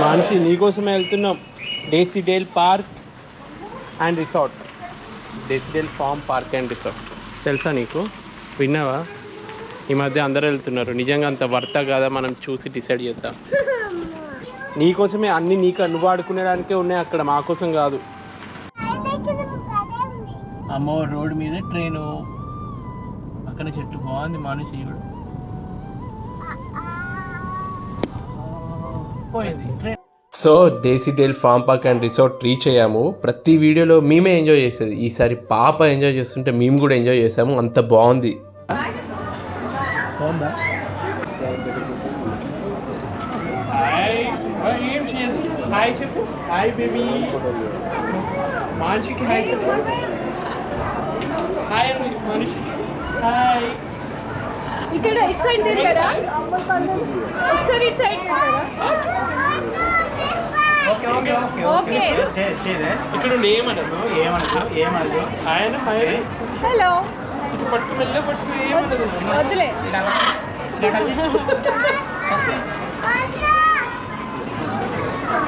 మనిషి నీకోసమే వెళ్తున్నాం. Daisydale park and resort Daisydale farm park and resort తెలుసా నీకు? విన్నావా? ఈ మధ్య అందరూ వెళ్తున్నారు. నిజంగా అంత వర్త కదా? మనం చూసి డిసైడ్ చేద్దాం. నీకోసమే అన్ని నీకు నువ్వు ఆడుకునేదానికే ఉన్నాయి. అక్కడ మా కోసం కాదు. అమ్మో రోడ్డు మీద ట్రైను. పక్కన చెట్టు. బాగుంది మనిషి కూడా. పోయింది train so Daisydale farm park and resort reach అయ్యాము. ప్రతి వీడియోలో మేమే ఎంజాయ్ చేసేది. ఈసారి పాప ఎంజాయ్ చేస్తుంటే మేము కూడా ఎంజాయ్ చేసాము. అంత బాగుంది. హాయ్. హాయ్ బేబీ మనిషికి హాయ్ చెప్పు హాయ్ మనిషికి హాయ్ ఇక్కడ ఇటు సైడ్ తిరిగారా? ఒకసారి ఇటు side తిరిగారా? Okay okay okay okay. Stay stay there. ఇక్కడ ఉండి ఏమనదు? ఏమనదు ఏమనదు. ఆయన హలో. మెల్ల ఏమనదు.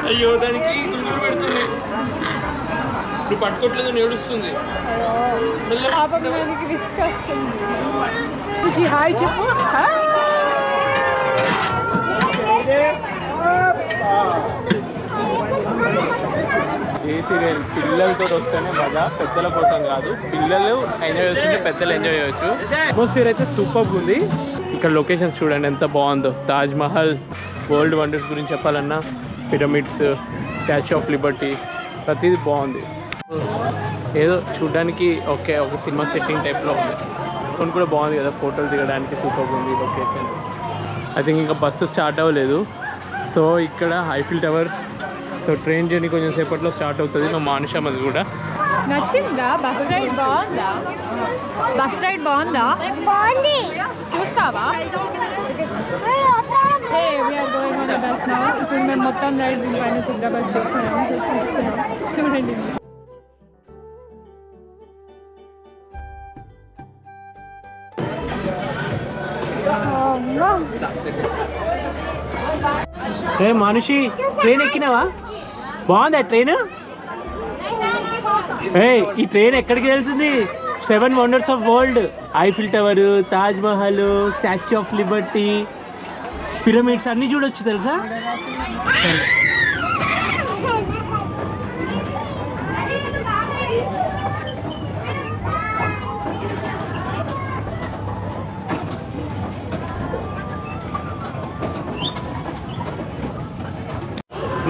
అయ్యో దానికి గుంగురు పెడుతుంది నువ్వు పట్టుకోవట్లేదు నేడుస్తుంది మెల్ల పాపం మనకి రిస్క్ వస్తుంది హాయ్ చెప్పు ఏసీ పిల్లలతో వస్తేనే మజా పెద్దల కోసం కాదు. పిల్లలు ఎంజాయ్ చేస్తుంటే పెద్దలు ఎంజాయ్ చేయొచ్చు. అట్మాస్ఫియర్ అయితే సూపర్ ఉంది. ఇక్కడ లొకేషన్స్ చూడండి ఎంత బాగుందో. తాజ్ మహల్ వరల్డ్ వండర్స్ గురించి చెప్పాలన్నా పిరమిడ్స్ స్టాచ్యూ ఆఫ్ లిబర్టీ ప్రతిదీ బాగుంది. ఏదో చూడడానికి ఓకే ఒక సినిమా సెట్టింగ్ టైప్లో ఉంది. కొన్ని కూడా బాగుంది కదా ఫోటోలు దిగడానికి సూపర్ ఉంది లొకేషన్ ఐ థింక్ ఇంకా బస్సు స్టార్ట్ అవ్వలేదు. సో ఇక్కడ Eiffel tower so train journey కొంచెం సేపట్లో స్టార్ట్ అవుతుంది మా మానుషామది కూడా. నచ్చిందా? బస్ రైడ్ బాగుందా? బస్ రైడ్ బాగుందా? బాగుంది. చూస్తావా? Hey we are going on bus నా ఇప్పుడు మేము మొత్తం రైడ్ సో చూస్తున్నాం. చూడండి ఏ మనిషి ట్రైన్ ఎక్కినావా? బాగుందా ట్రైన్ ఏ ఈ ట్రైన్ ఎక్కడికి వెళ్తుంది? Seven wonders of world Eiffel tower Taj Mahal statue of liberty pyramids అన్నీ చూడొచ్చు తెలుసా?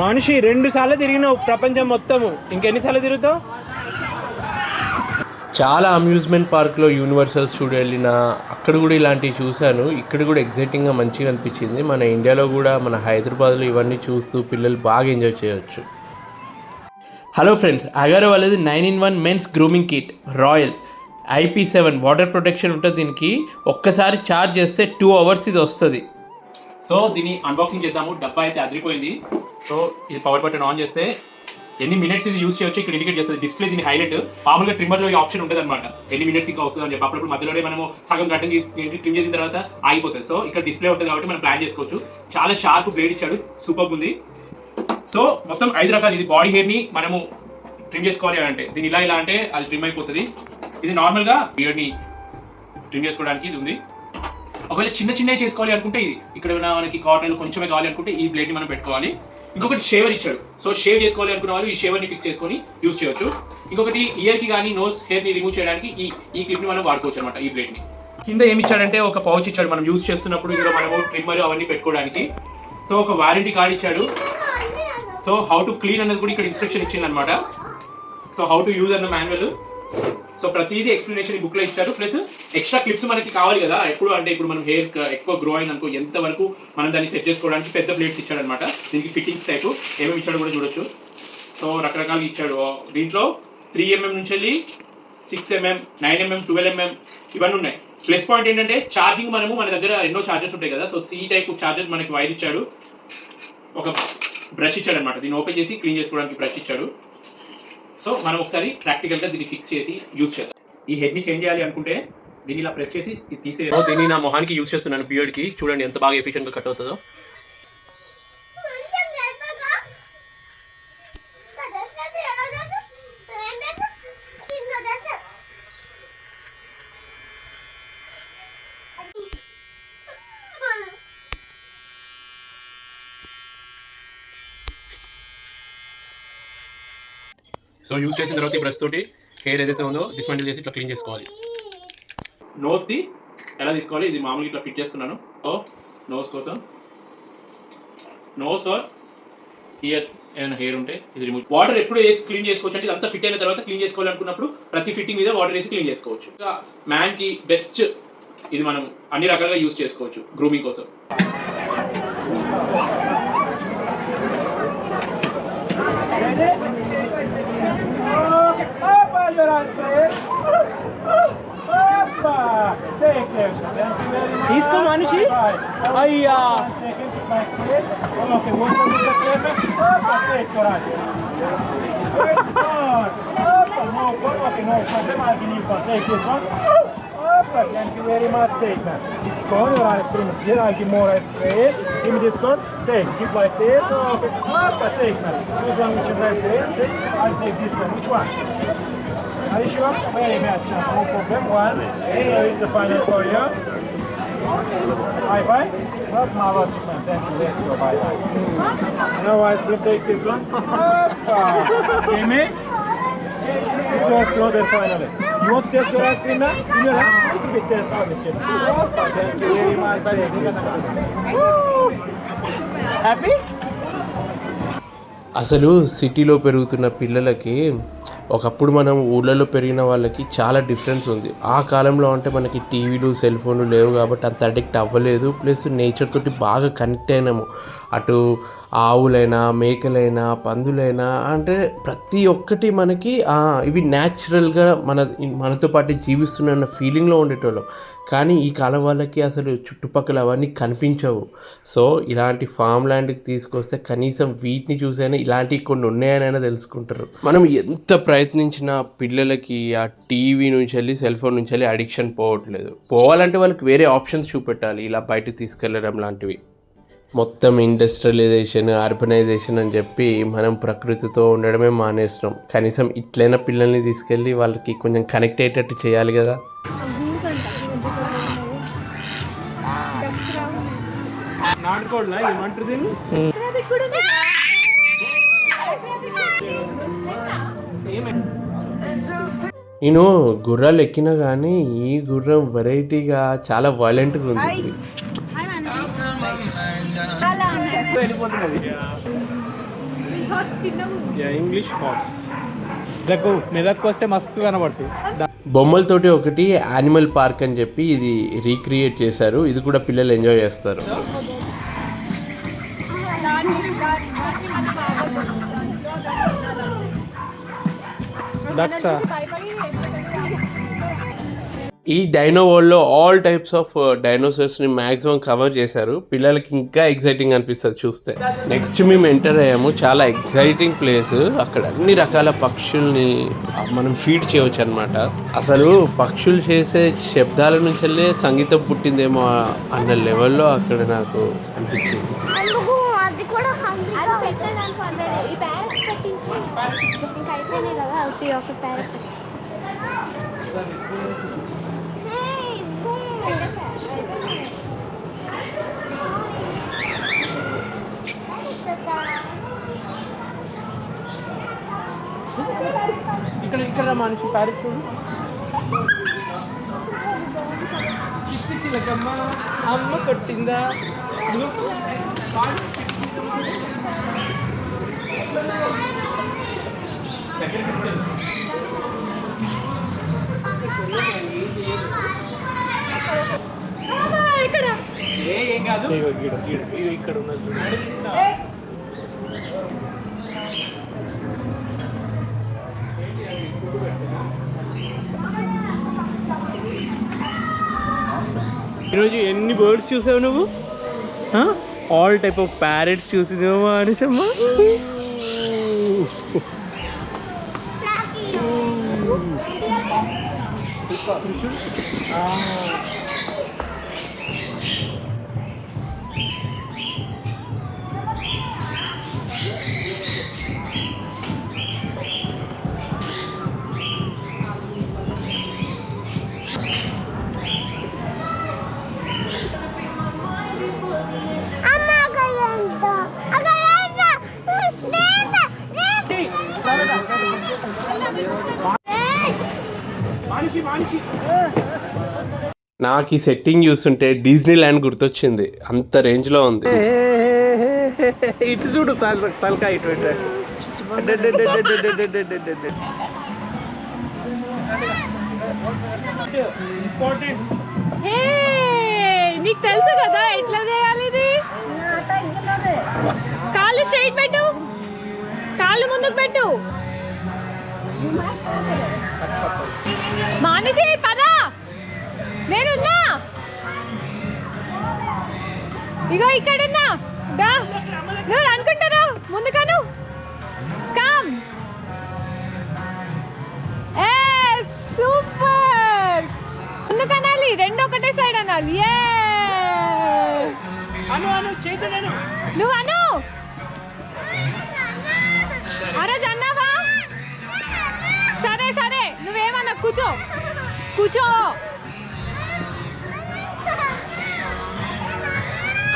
మనిషి రెండు సార్లు తిరిగినావు ప్రపంచం మొత్తము. ఇంకెన్నిసార్లు తిరుగుతావు? చాలా అమ్యూజ్మెంట్ పార్క్లో యూనివర్సల్ స్టూడియో వెళ్ళిన అక్కడ కూడా ఇలాంటివి చూశాను. ఇక్కడ కూడా ఎగ్జైటింగ్గా మంచిగా అనిపించింది. మన ఇండియాలో కూడా మన హైదరాబాద్లో ఇవన్నీ చూస్తూ పిల్లలు బాగా ఎంజాయ్ చేయవచ్చు హలో ఫ్రెండ్స్ అగారో వాళ్ళది nine in one men's grooming kit royal IP seven water protection ఉంటుంది దీనికి. ఒక్కసారి ఛార్జ్ చేస్తే టూ అవర్స్ ఇది వస్తుంది. సో దీన్ని అన్బాక్సింగ్ చేద్దాము. డబ్బా అయితే అదిరిపోయింది. సో ఇది పవర్ బటన్ ఆన్ చేస్తే ఎన్ని మినిట్స్ ఇది యూస్ చేయొచ్చు ఇక్కడ ఇండికేట్ చేస్తుంది. డిస్ప్లే దీని హైలైట్ మామూలుగా ట్రిమ్మర్లో ఈ ఆప్షన్ ఉంటుంది అనమాట ఎన్ని మినిట్స్ ఇంకా వస్తుంది అని చెప్పి అప్పుడు మధ్యలోనే మనము సగం గంట ట్రిమ్ చేసిన తర్వాత ఆగిపోతుంది. సో ఇక్కడ డిస్ప్లే ఉంటుంది కాబట్టి మనం ప్లాన్ చేసుకోవచ్చు. చాలా షార్ప్ బ్లేడ్ ఇచ్చాడు. సూపర్ ఉంది. సో మొత్తం ఐదు రకాలు. ఇది బాడీ హెయిర్ని మనము ట్రిమ్ చేసుకోవాలి అని అంటే. దీని ఇలా ఇలా అంటే అది ట్రిమ్ అయిపోతుంది. ఇది నార్మల్గా బియర్డ్ని ట్రిమ్ చేసుకోవడానికి ఇది ఉంది. ఒకవేళ చిన్న చిన్నవి చేసుకోవాలి అనుకుంటే ఇది. ఇక్కడ మనకి కాటన్ కొంచెమే కావాలి అనుకుంటే ఈ బ్లేడ్ని మనం పెట్టుకోవాలి. ఇంకొకటి షేవర్ ఇచ్చాడు. సో షేవ్ చేసుకోవాలి అనుకున్న వాళ్ళు ఈ షేవర్ని ఫిక్స్ చేసుకొని యూస్ చేయొచ్చు. ఇంకొకటి ఇయర్కి కానీ నోస్ హెయిర్ని రిమూవ్ చేయడానికి ఈ ఈ క్లిప్ని మనం వాడుకోవచ్చు అనమాట ఈ బ్లేడ్ని కింద ఏమి ఇచ్చాడంటే ఒక పౌచ్ ఇచ్చాడు మనం యూస్ చేస్తున్నప్పుడు ఇందులో మనము ట్రిమ్మర్ అవన్నీ పెట్టుకోవడానికి. సో ఒక వారంటీ కార్డ్ ఇచ్చాడు. సో హౌ టు క్లీన్ అన్నది కూడా ఇక్కడ ఇన్స్ట్రక్షన్ ఇచ్చింది అనమాట సో హౌ టు యూజ్ అన్న మాన్యువల్ సో ప్రతిదీ ఎక్స్ప్లెనేషన్ ఈ బుక్లో ఇచ్చారు. ప్లస్ ఎక్స్ట్రా క్లిప్స్ మనకి కావాలి కదా. ఎప్పుడు అంటే ఇప్పుడు మనం హెయిర్ ఎక్కువ గ్రో అయింది అనుకో ఎంత వరకు మనం దాన్ని సెట్ చేసుకోవడానికి పెద్ద ప్లేట్స్ ఇచ్చాడు అనమాట దీనికి ఫిట్టింగ్స్ టైప్ ఏమేమి ఇచ్చాడు కూడా చూడొచ్చు. సో రకరకాలు ఇచ్చాడు. దీంట్లో త్రీ ఎంఎం నుంచి వెళ్ళి six MM nine MM twelve MM ఇవన్నీ ఉన్నాయి. ప్లస్ పాయింట్ ఏంటంటే ఛార్జింగ్ మనము మన దగ్గర ఎన్నో ఛార్జర్స్ ఉంటాయి కదా. సో సి టైప్ ఛార్జర్ మనకి వైర్ ఇచ్చాడు. ఒక బ్రష్ ఇచ్చాడు అనమాట దీన్ని ఓపెన్ చేసి క్లీన్ చేసుకోవడానికి బ్రష్ ఇచ్చాడు. సో మనం ఒకసారి ప్రాక్టికల్గా దీన్ని ఫిక్స్ చేసి యూజ్ చేద్దాం. ఈ హెడ్ని చేంజ్ చేయాలి అనుకుంటే దీన్ని ఇలా ప్రెస్ చేసి తీసే దీన్ని నా మొహానికి యూస్ చేస్తున్నాను బియర్డ్కి చూడండి ఎంత బాగా ఎఫిషియెంట్గా కట్ అవుతుందో. సో యూజ్ చేసిన తర్వాత ఈ బ్రష్ తోటి హెయిర్ ఏదైతే ఉందో డిస్మెంటిల్ చేసి ఇట్లా క్లీన్ చేసుకోవాలి. నోస్ది ఎలా తీసుకోవాలి? ఇది మామూలుగా ఇట్లా ఫిట్ చేస్తున్నాను. సో నోస్ కోసం. నోస్ ఆర్ ఇయర్ ఏమైనా హెయిర్ ఉంటే ఇది రిమూవ్ వాటర్ ఎప్పుడు వేసి క్లీన్ చేసుకోవచ్చు అంటే ఇదంతా ఫిట్ అయిన తర్వాత క్లీన్ చేసుకోవాలనుకున్నప్పుడు ప్రతి ఫిట్టింగ్ మీద వాటర్ వేసి క్లీన్ చేసుకోవచ్చు. ఇంకా మ్యాన్కి బెస్ట్ ఇది మనం అన్ని రకాలుగా యూజ్ చేసుకోవచ్చు గ్రూమింగ్ కోసం. Up Isko Manichi? Aia! Coloque o outro no tema. Opa, três, coragem. Opa, no, coloque no, fazer mais limpa. Take this one. Opa, thank you very much, take that. It's gone, your ice cream is here, I give more ice cream. Give me this one, take, give like this. Opa, take that. Which one would you like to take? I take this one, which one? You sure? Very much. No problem. One. So it's a final for you. High five. Not marvelous. Thank you. Let's go. Bye bye. I will take this one. Amy. It's your strawberry finalist. You want to test your ice cream now? In your hand? Little bit test out the chip. Thank you very much. One. అసలు సిటీలో పెరుగుతున్న పిల్లలకి ఒకప్పుడు మనం ఊళ్ళలో పెరిగిన వాళ్ళకి చాలా డిఫరెన్స్ ఉంది. ఆ కాలంలో అంటే మనకి టీవీలు సెల్ ఫోన్లు లేవు కాబట్టి అంత అడిక్ట్ అవ్వలేదు. ప్లస్ నేచర్ తోటి బాగా కనెక్ట్ అయినాము. అటు ఆవులైనా మేకలైనా పందులైనా అంటే ప్రతి ఒక్కటి మనకి ఇవి న్యాచురల్గా మన మనతో పాటు జీవిస్తున్న ఫీలింగ్లో ఉండేటోళ్ళం. కానీ ఈ కాలం వాళ్ళకి అసలు చుట్టుపక్కల అవన్నీ కనిపించవు. సో ఇలాంటి ఫామ్ ల్యాండ్కి తీసుకొస్తే కనీసం వీటిని చూసైనా ఇలాంటివి కొన్ని ఉన్నాయనైనా తెలుసుకుంటారు. మనం ఎంత ప్రయత్నించినా పిల్లలకి ఆ టీవీ నుంచి వెళ్ళి సెల్ ఫోన్ నుంచి వెళ్ళి అడిక్షన్ పోవట్లేదు. పోవాలంటే వాళ్ళకి వేరే ఆప్షన్స్ చూపెట్టాలి. ఇలా బయటకు తీసుకెళ్ళడం లాంటివి. మొత్తం ఇండస్ట్రియలైజేషన్ అర్బనైజేషన్ అని చెప్పి మనం ప్రకృతితో ఉండడమే మానేస్తున్నాం. కనీసం ఇట్లైనా పిల్లల్ని తీసుకెళ్ళి వాళ్ళకి కొంచెం కనెక్ట్ అయ్యేటట్టు చేయాలి కదా. నేను గుర్రాలు ఎక్కినా కానీ ఈ గుర్రం వెరైటీగా చాలా వైలెంట్గా ఉంది ఇంగ్లీష్ హార్స్ మెదకు మెదక్కు వస్తే మస్తు కనబడుతుంది బొమ్మలతోటి ఒకటి యానిమల్ పార్క్ అని చెప్పి ఇది రీక్రియేట్ చేశారు ఇది కూడా పిల్లలు ఎంజాయ్ చేస్తారు ఈ డైనో వరల్డ్లో ఆల్ టైప్స్ ఆఫ్ డైనోసార్స్ని మ్యాక్సిమం కవర్ చేశారు. పిల్లలకి ఇంకా ఎగ్జైటింగ్ అనిపిస్తుంది చూస్తే. నెక్స్ట్ మేము ఎంటర్ అయ్యాము. చాలా ఎగ్జైటింగ్ ప్లేస్ అక్కడ అన్ని రకాల పక్షుల్ని మనం ఫీడ్ చేయవచ్చు అనమాట అసలు పక్షులు చేసే శబ్దాల నుంచి వెళ్ళే సంగీతం పుట్టిందేమో అన్న లెవెల్లో అక్కడ నాకు అనిపించింది. ఇంకా అయిపోయినాయి కదా ఒకటి ఒక ప్యారెట్ ఇక్కడ ఇక్కడ మనిషి ప్యారిస్ చూడు. చిట్టి చిలకమ్మ అమ్మ కొట్టిందా? దగ్గరికి ఇక్కడ ఉన్నది చూడు. ఈరోజు ఎన్ని బర్డ్స్ చూసావు నువ్వు ఆల్ టైప్ ఆఫ్ ప్యారెట్స్ చూసినావు అనుసమ్మా అమ్మ నాకు ఈ సెట్టింగ్ చూస్తుంటే డిజ్నీ ల్యాండ్ గుర్తొచ్చింది. అంత రేంజ్లో ఉంది ఇటు చూడు తలకా ఇటు నీకు తెలుసు కదా ఎట్లా చేయాలి ఇది? కాళ్ళు స్ట్రైట్ పెట్టు. కాళ్ళు ముందుకు పెట్టు. మానుషి పద. నేనున్నా. ఇగో ఇక్కడున్నా. నువ్వు అనుకుంటారా ముందుకను కమ్ సూపర్. ముందుకు అనాలి రెండు ఒకటే సైడ్ అనాలి. ఏ. అను అను చేతు నేను కూర్చో.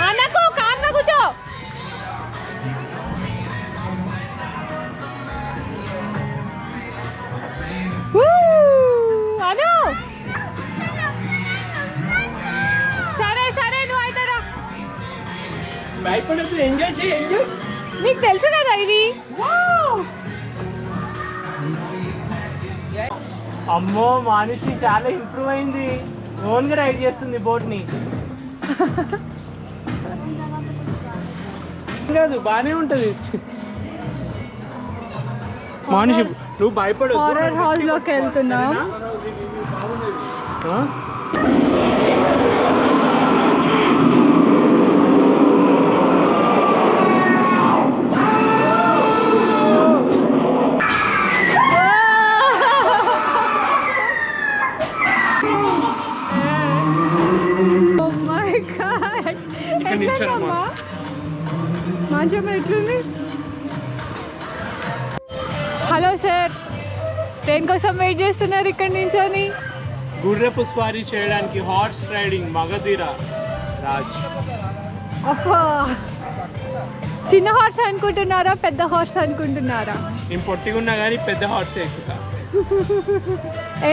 అన్నకు కామ్గా కూర్చో! అను. సరే సరే నువ్వు అయితే రా భయపడద్దు ఎంజాయ్ చేయి నీకు తెలుసు కదా ఇది. అమ్మో మనిషి చాలా ఇంప్రూవ్ అయింది. ఓన్గా రైడ్ చేస్తుంది బోట్ని. కాదు బానే ఉంటది. మనిషి నువ్వు భయపడు హారర్ హౌస్లోకి వెళ్తున్నాం. ఎట్లుంది? హలో సార్ దేనికోసం వెయిట్ చేస్తున్నారు ఇక్కడి నుంచొని? గుర్రపు స్వారీ చేయడానికి హార్స్ రైడింగ్ మగధీర రాజ్. చిన్న హార్స్ అనుకుంటున్నారా పెద్ద హార్స్ అనుకుంటున్నారా? నేను పొట్టిగున్నా కానీ పెద్ద హార్స్ ఎక్కుతా.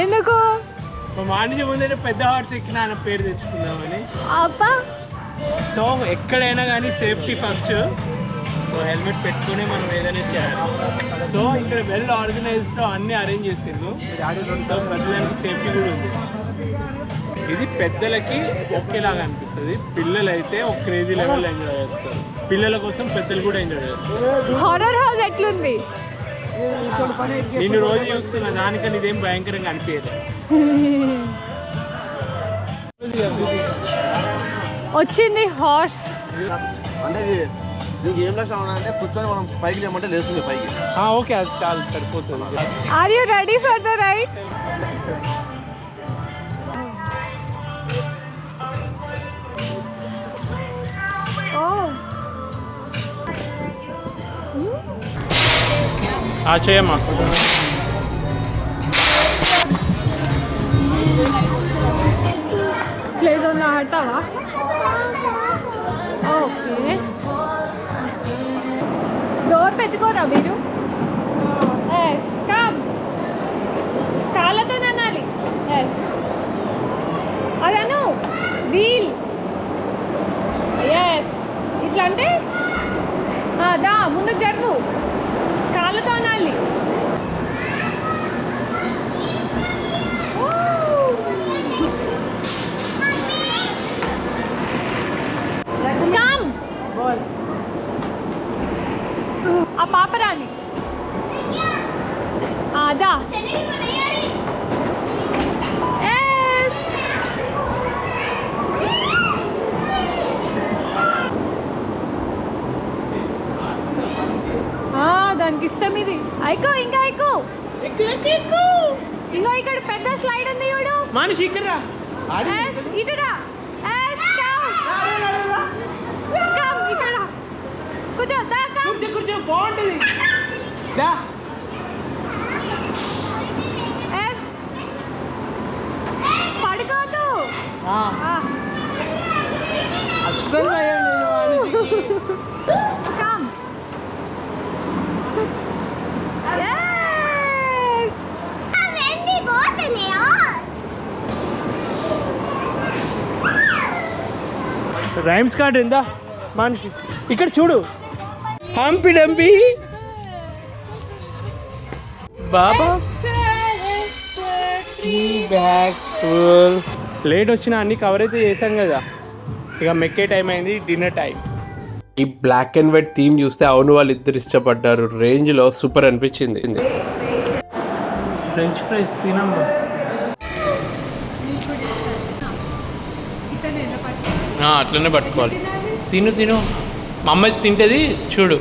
ఎందుకు? మా మానిజ పెద్ద హార్స్ ఎక్కిన ఆయన పేరు తెచ్చుకుందామని. అబ్బా! సో ఎక్కడైనా కానీ సేఫ్టీ ఫస్ట్ సో హెల్మెట్ పెట్టుకుని మనం ఏదైనా చేయాలి. సో ఇక్కడ వెల్ ఆర్గనైజ్డ్లో అన్ని అరేంజ్ చేసిండ్రు. సో ప్రతిదానికి సేఫ్టీ కూడా ఉంది. ఇది పెద్దలకి ఒకేలాగా అనిపిస్తుంది. పిల్లలు అయితే ఒక క్రేజీ లెవెల్ ఎంజాయ్ చేస్తారు. పిల్లల కోసం పెద్దలు కూడా ఎంజాయ్ చేస్తారు. హారర్ హౌస్ ఎట్లుంది? నేను రోజు చూస్తున్నా దానికని ఇదేం భయంకరంగా అనిపించదు వచ్చింది హార్స్ అంటే ఇది దీనికి ఏం లక్షణం అంటే కూర్చొని మనం పైకి లేమంటే లేస్తుంది పైకి ఓకే అది చాలు సరిపోతుంది are you ready for the ride ఓ చేయమ్మా ప్లే జోన్లో ఆడతావా ఓకే డోర్ పెట్టుకోరా మీరు? ఎస్ కమ్ కాళ్ళతో అనాలి ఎస్ అదను వీల్ ఎస్ ఇట్లా అంటే ఆ, దా ముందుకు జరుగు కాళ్ళతో అనాలి కమ్ ఆ పాపరాని అదా దానికి ఇష్టం అయికో ఇంకా ఎక్కు ఇంకో ఇక్కడ పెద్ద స్లైడ్ ఉంది చూడు. మనిషి ఇక్కడ ఇటురా కూర్చో కూర్చో కూర్చో బాగుంటుంది. దా. ఎస్. పడుకోదు అస్సలు రైమ్స్ కార్డ్ ఎందా మనిషి. ఇక్కడ చూడు. Humpty Dumpty. Baa baa. Bags full. Late వచ్చిన అన్ని కవర్ అయితే చేశాం కదా. ఇక మెక్కే టైం అయింది డిన్నర్ టైం ఈ బ్లాక్ అండ్ వైట్ థీమ్ చూస్తే అవును వాళ్ళు ఇద్దరు ఇష్టపడ్డారు. రేంజ్లో సూపర్ అనిపించింది. ఫ్రెంచ్ ఫ్రైస్ తినమ్మా ఆ, అట్లనే పట్టుకోవాలి. తిను తిను. మా అమ్మ తింటది చూడు.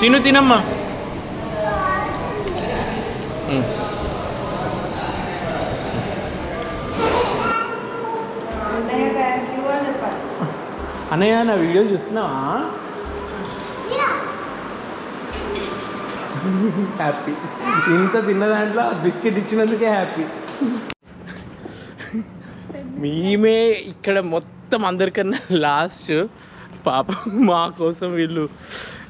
తిను తినమ్మా. అన్నయ్య నా వీడియో చూస్తున్నావా? హ్యాపీ ఇంత తిన్న దాంట్లో బిస్కెట్ ఇచ్చినందుకే హ్యాపీ మేమే ఇక్కడ మొత్తం అందరికన్నా లాస్ట్ పాప మా కోసం వీళ్ళు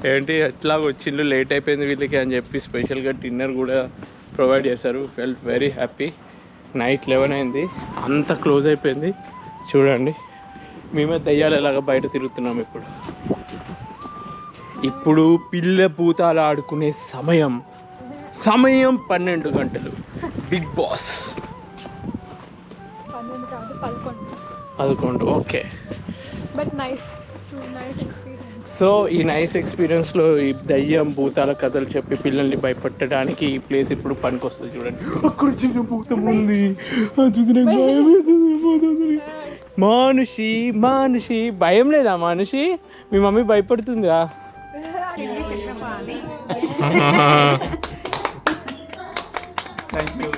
ఏంటి ఎట్లా వచ్చిండ్రు లేట్ అయిపోయింది వీళ్ళకి అని చెప్పి స్పెషల్గా డిన్నర్ కూడా ప్రొవైడ్ చేశారు. Felt very happy night eleven అయింది. అంత క్లోజ్ అయిపోయింది. చూడండి. మేమే దయ్యాలు ఎలాగ బయట తిరుగుతున్నాం ఇప్పుడు. ఇప్పుడు పిల్ల పూతాలు ఆడుకునే సమయం. సమయం పన్నెండు గంటలు. బిగ్ బాస్ పన్నెండు కాదు పదకొండు. పదకొండు okay. But nice nice experience so ఈ నైస్ ఎక్స్పీరియన్స్లో ఈ దయ్యం భూతాల కథలు చెప్పి పిల్లల్ని భయపెట్టడానికి ఈ ప్లేస్ ఇప్పుడు పనికొస్తుంది చూడండి. అక్కడ చిన్న భూతం ఉంది. వేస్తుంది. మానుషి మానుషి. భయం లేదా మానుషి? మీ మమ్మీ భయపడుతుందా? Thank you